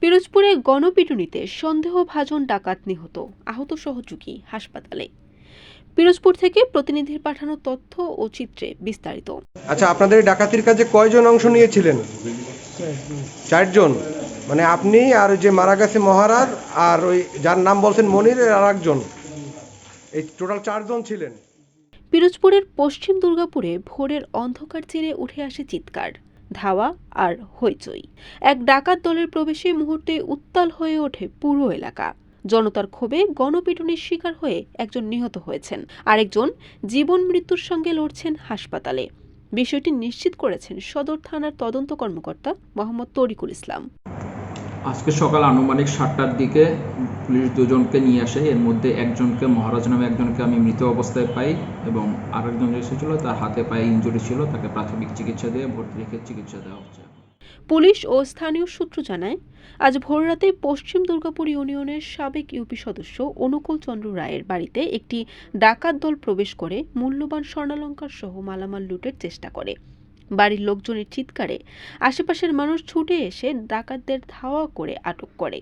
পিরোজপুরে গণপিটুনিতে সন্দেহভাজন ডাকাত নিহত। আহত সহযোগী হাসপাতালে। পিরোজপুর থেকে প্রতিনিধির পাঠানো তথ্য ও চিত্রে বিস্তারিত। আচ্ছা আপনাদের ডাকাতির কাজে কয়জন অংশ নিয়েছিলেন? চারজন। মানে আপনি আর ওই যে মারা গেছে মহারাজ আর ওই যার নাম বলছেন মনির আর একজন এই টোটাল চারজন ছিলেন। পিরোজপুরের পশ্চিম দুর্গাপুরে ভোরের অন্ধকার চিরে উঠে আসে চিৎকার। ধাওয়া আর হইচই। এক ডাকাত দলের প্রবেশে মুহূর্তে উত্তাল হয়ে ওঠে পুরো এলাকা। জনতার ক্ষোভে গণপিটুনির শিকার হয়ে একজন নিহত হয়েছেন। আরেকজন জীবন মৃত্যুর সঙ্গে লড়ছেন হাসপাতালে। বিষয়টি নিশ্চিত করেছেন সদর থানার তদন্ত কর্মকর্তা মোহাম্মদ তরিকুল ইসলাম। আজকে সকাল আনুমানিক সাতটার দিকে পুলিশ দুজনকে নিয়ে আসে। এর মধ্যে একজনকে মহারাজ নামে একজনকে আমি মৃত অবস্থায় পাই এবং আরেকজন এসেছিল তার হাতে পায়ে ইনজুরি ছিল, তাকে প্রাথমিক চিকিৎসা দিয়ে ভর্তি রেখে চিকিৎসা দেওয়া হচ্ছে। পুলিশ ও স্থানীয় সূত্র জানায়, আজ ভোররাতে পশ্চিম দুর্গাপুর ইউনিয়নের সাবেক ইউপি সদস্য অনুকূল চন্দ্র রায়ের বাড়িতে একটি ডাকাত দল প্রবেশ করে মূল্যবান স্বর্ণালঙ্কার সহ মালামাল লুটের চেষ্টা করে। বাড়ির লোকজনের চিৎকারে আশেপাশের মানুষ ছুটে এসে ডাকাতদের ধাওয়া করে আটক করে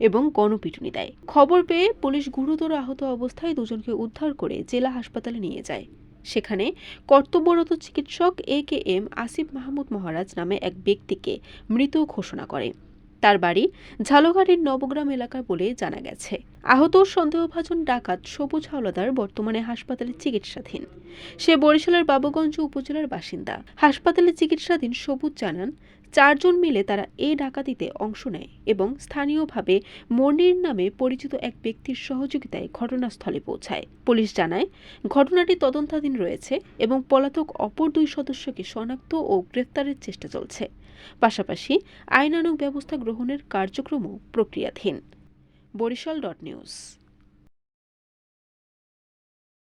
এবং গণপিটুনি দেয়। খবর পেয়ে পুলিশ গুরুতর আহত অবস্থায় দুজনকে উদ্ধার করে জেলা হাসপাতালে নিয়ে যায়। সেখানে কর্তব্যরত চিকিৎসক A K M Asif Mahmud Maharaj নামে এক ব্যক্তিকে মৃত ঘোষণা করে। তার বাড়ি ঝালগাড়ির নবগ্রাম এলাকা বলে জানা গেছে। আহত সন্দেহভাজন ডাকাত সবুজ হাওলাদার বর্তমানে হাসপাতালে চিকিৎসাধীন। সে বরিশালের বাবুগঞ্জ উপজেলার বাসিন্দা। হাসপাতালে চিকিৎসাধীন সবুজ জানান, চারজন মিলে তারা এই ডাকাতিতে অংশ নেয় এবং স্থানীয়ভাবে মনির নামে পরিচিত এক ব্যক্তির সহযোগিতায় ঘটনাস্থলে পৌঁছায়। পুলিশ জানায়, ঘটনাটি তদন্তাধীন রয়েছে এবং পলাতক অপর দুই সদস্যকে শনাক্ত ও গ্রেফতারের চেষ্টা চলছে। পাশাপাশি আইনানুগ ব্যবস্থা গ্রহণের কার্যক্রমও প্রক্রিয়াধীন। Barishal dot news.